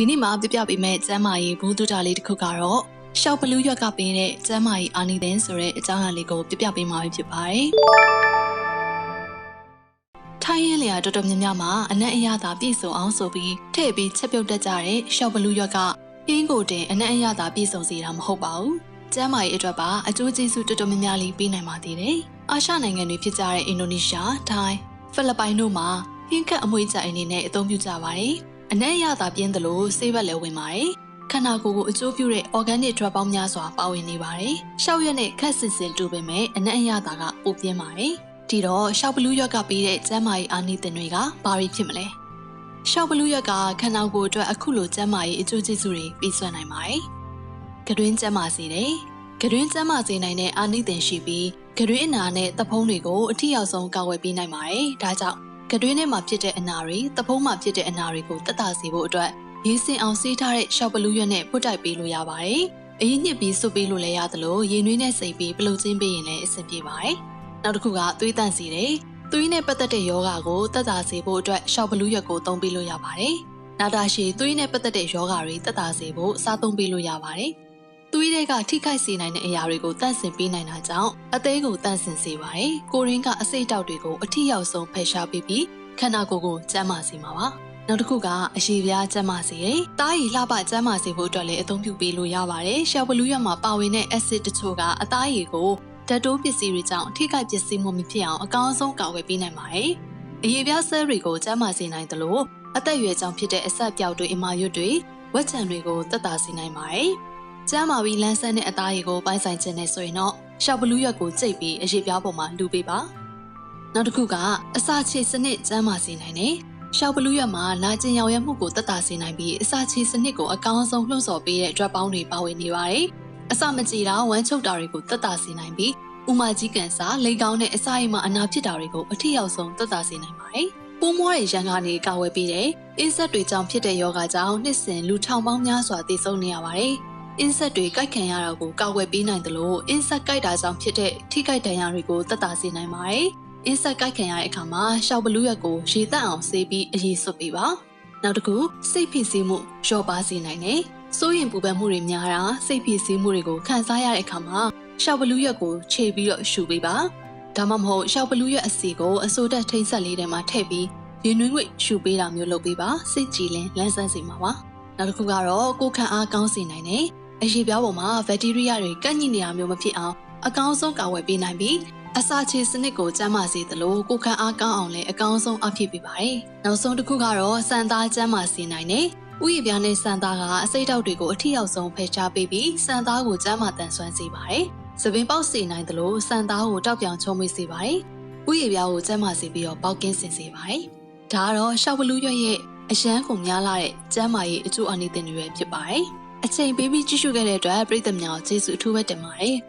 ဒီနေ့မှာပြပြပေးမယ့်ကျမ်းမာရေးဘူးတုတာလေးတစ်ခုကတော့ရှောက်ဘလူးရွက်ကပေးတဲ့ကျမ်းမာရေးအာနီသင်းဆိုတဲ့အကြောင်းအရာလေးကိုပြပြပေးမှာဖြစ်ပါတယ်။ထိုင်းရင်လျာတော်တော်များများမှာအနက်အရသာပြည့်စုံအောင်ဆိုပြီးထည့်ပြီးချက်ပြုတ်တတ်ကြတဲ့ရှောက်ဘလူးရွက်ကအင်းကိုတင်အနက်အရသာပြည့်စုံစေတာမဟုတ်ပါဘူး။ကျမ်းမာရေးအတွက်ပါအကျိုးကျေးဇူးတော်တော်များများလေးပေးနိုင်ပါသေးတယ်။အာရှနိုင်ငံတွေဖြစ်ကြတဲ့အင်ဒိုနီးရှား၊ထိုင်း၊ဖိလစ်ပိုင်တို့မှာဟင်းခတ်အမွေးကြိုင်အနေနဲ့အသုံးပြုကြပါတယ်။ အနက်အရသာပြင်းသလိုဆေးဘက်လည်းဝင်ပါတယ်။ခန္ဓာကိုယ်ကိုအကျိုးပြုတဲ့ organic drug ပေါင်းများစွာပါဝင်နေပါတယ်။ရှောက်ရက်နဲ့ခက်ဆင်ဆင်တူပေမဲ့အနက်အရသာကပိုပြင်းပါတယ်။ဒီတော့ရှောက်ဘလူးရွက်ကပေးတဲ့ကျန်းမာရေးအာနိသင်တွေကဘာတွေဖြစ်မလဲ။ရှောက်ဘလူးရွက်ကခန္ဓာကိုယ်အတွက်အခုလိုကျန်းမာရေးအကျိုးကျေးဇူးတွေပေးစွမ်းနိုင်ပါတယ်။ကတွင်းကျန်းမာစေတယ်။ကတွင်းကျန်းမာစေနိုင်တဲ့အာနိသင်ရှိပြီးကတွင်းအနာနဲ့သဖုံးတွေကိုအထီရောက်ဆုံးကာဝယ်ပေးနိုင်ပါတယ်။ဒါကြောင့် ကတွင်းထဲမှာဖြစ်တဲ့အနာတွေသဖုံးမှာဖြစ်တဲ့အနာတွေကိုတက်တာစေဖို့အတွက်ရေးစင်အောင်ဆေးထားတဲ့ရှောက်ဘလူးရွက်နဲ့ပုတ်တိုက်ပေးလို့ရပါတယ်။အရင်ညစ်ပြီးစွပ်ပေးလို့လည်းရသလိုရေနွေးနဲ့စိတ်ပြီးပလုတ်ချင်းပေးရင်လည်းအဆင်ပြေပါတယ်။နောက်တစ်ခုကသွေးတန့်စေတယ်။သွေးနဲ့ပတ်သက်တဲ့ယောဂါကိုတက်တာစေဖို့အတွက်ရှောက်ဘလူးရွက်ကိုသုံးပေးလို့ရပါတယ်။နာတာရှည်သွေးနဲ့ပတ်သက်တဲ့ယောဂါတွေတက်တာစေဖို့စားသုံးပေးလို့ရပါတယ်။ သွေးတွေကထိခိုက်စေနိုင်တဲ့အရာတွေကိုတန့်စင်ပေးနိုင်တာကြောင့်အသေးကိုတန့်စင်စေပါတယ်။ကိုရင်းကအစိတ်တောက်တွေကိုအထိရောက်ဆုံးဖယ်ရှားပေးပြီးခန္ဓာကိုယ်ကိုကျန်းမာစေမှာပါ။နောက်တစ်ခုကအရှိပြားကျန်းမာစေတယ်။တားရီလှပကျန်းမာစေဖို့အတွက်လည်းအသုံးပြုပေးလို့ရပါတယ်။ရှောက်ဘလူးရွက်မှာပါဝင်တဲ့ acid တချို့ကအသားရည်ကိုဓာတ်တိုးပစ္စည်းတွေကြောင့်ထိခိုက်ပစ္စည်းမှုမဖြစ်အောင်အကောင်းဆုံးကာကွယ်ပေးနိုင်ပါတယ်။အရေးပြားဆဲတွေကိုကျန်းမာစေနိုင်တယ်လို့အသက်အရွယ်ကြောင့်ဖြစ်တဲ့အဆက်ပြောက်တွေအမာရွတ်တွေဝက်ချံတွေကိုတက်တာစေနိုင်ပါတယ်။ ကျန်းမာပြီးလန်းဆန်းတဲ့အသားရည်ကိုပိုင်းဆိုင်ခြင်းနဲ့ဆိုရင်တော့ရှောက်ဘလူးရွက်ကိုကြိတ်ပြီးအရေးပြားပေါ်မှာလူပေးပါ။နောက်တစ်ခုကအစာချေစနစ်ကျန်းမာစေနိုင်တယ်။ရှောက်ဘလူးရွက်မှာနာကျင်ရောင်ရဲမှုကိုတက်တာစေနိုင်ပြီးအစာချေစနစ်ကိုအကောင်းဆုံးလှုံ့ဆော်ပေးတဲ့ drug ပေါင်းတွေပါဝင်နေပါတယ်။အစာမကြေတာဝမ်းချုပ်တာတွေကိုတက်တာစေနိုင်ပြီးဥမာကြီးကန်စာလိန်ကောင်းတဲ့အစာအိမ်မှာအနာဖြစ်တာတွေကိုအထီရောက်ဆုံးတက်တာစေနိုင်ပါတယ်။ပိုးမွားရဲ့ရန်ကနေကာဝယ်ပေးတဲ့အင်းဆက်တွေကြောင့်ဖြစ်တဲ့ယောဂကြောင့်နှစ်စဉ်လူထောင်ပေါင်းများစွာသေဆုံးနေရပါတယ်။ အင်းဆက်တွေကြိုက်ခံရတာကိုကာဝယ်ပေးနိုင်တယ်လို့အင်းဆက်ကြိုက်တာကြောင့်ဖြစ်တဲ့ထိခိုက်ဒဏ်ရာတွေကိုတက်တာစေနိုင်ပါတယ်။အင်းဆက်ကြိုက်ခံရတဲ့အခါမှာရှောက်ဘလူးရွက်ကိုရေတက်အောင်ဆေးပြီးအရေးစွပ်ပေးပါ။နောက်တစ်ခုစိတ်ဖိစီးမှုလျော့ပါစေနိုင်တယ်။စိုးရင်ပူပန်မှုတွေများတာစိတ်ဖိစီးမှုတွေကိုခံစားရတဲ့အခါမှာရှောက်ဘလူးရွက်ကိုခြေပြီးတော့ရှူပေးပါ။ဒါမှမဟုတ်ရှောက်ဘလူးရွက်အစီကိုအစိုးတက်ထိမ့်ဆက်လေးထဲမှာထည့်ပြီးရေနွေးငွေ့ရှူပေးတာမျိုးလုပ်ပေးပါစိတ်ကြည်လင်လန်းဆန်းစေမှာပါနောက်တစ်ခုကတော့ကိုယ်ခံအားကောင်းစေနိုင်တယ် အရေးပြားပေါ်မှာဘက်တီးရီးယားတွေကန့်ညိနေတာမျိုးမဖြစ်အောင်အကောင်းဆုံးကာဝယ်ပေးနိုင်ပြီးအစာချေစနစ်ကိုကျန်းမာစေသလိုကိုယ်ခံအားကောင်းအောင်လည်းအကောင်းဆုံးအဖြစ်ပေးပါတယ်နောက်ဆုံးတစ်ခုကတော့စံသားကျန်းမာစေနိုင်တယ်ဥယျာဉ်ပြားနဲ့စံသားကအစိတ်တောက်တွေကိုအထီရောက်ဆုံးဖယ်ရှားပေးပြီးစံသားကိုကျန်းမာတန်ဆွမ်းစေပါတယ်။သပင်ပေါက်စေနိုင်သလိုစံသားကိုတောက်ပြောင်ချုံမွေးစေပါတယ်။ဥယျာဉ်ပြားကိုကျန်းမာစေပြီးတော့ပေါက်ကင်းစင်စေပါတယ်။ဒါကတော့ရှောက်ဘလူးရွက်ရဲ့အရန်ကုန်များလာတဲ့ကျမ်းမာရေးအကျိုးအနိသင်တွေပဲဖြစ်ပါတယ်။ အချိန်ပေးပြီးကြည့်ရှုခဲ့တဲ့အတွက်ပရိသတ်များကျေးဇူးအထူးပဲတင်ပါတယ်။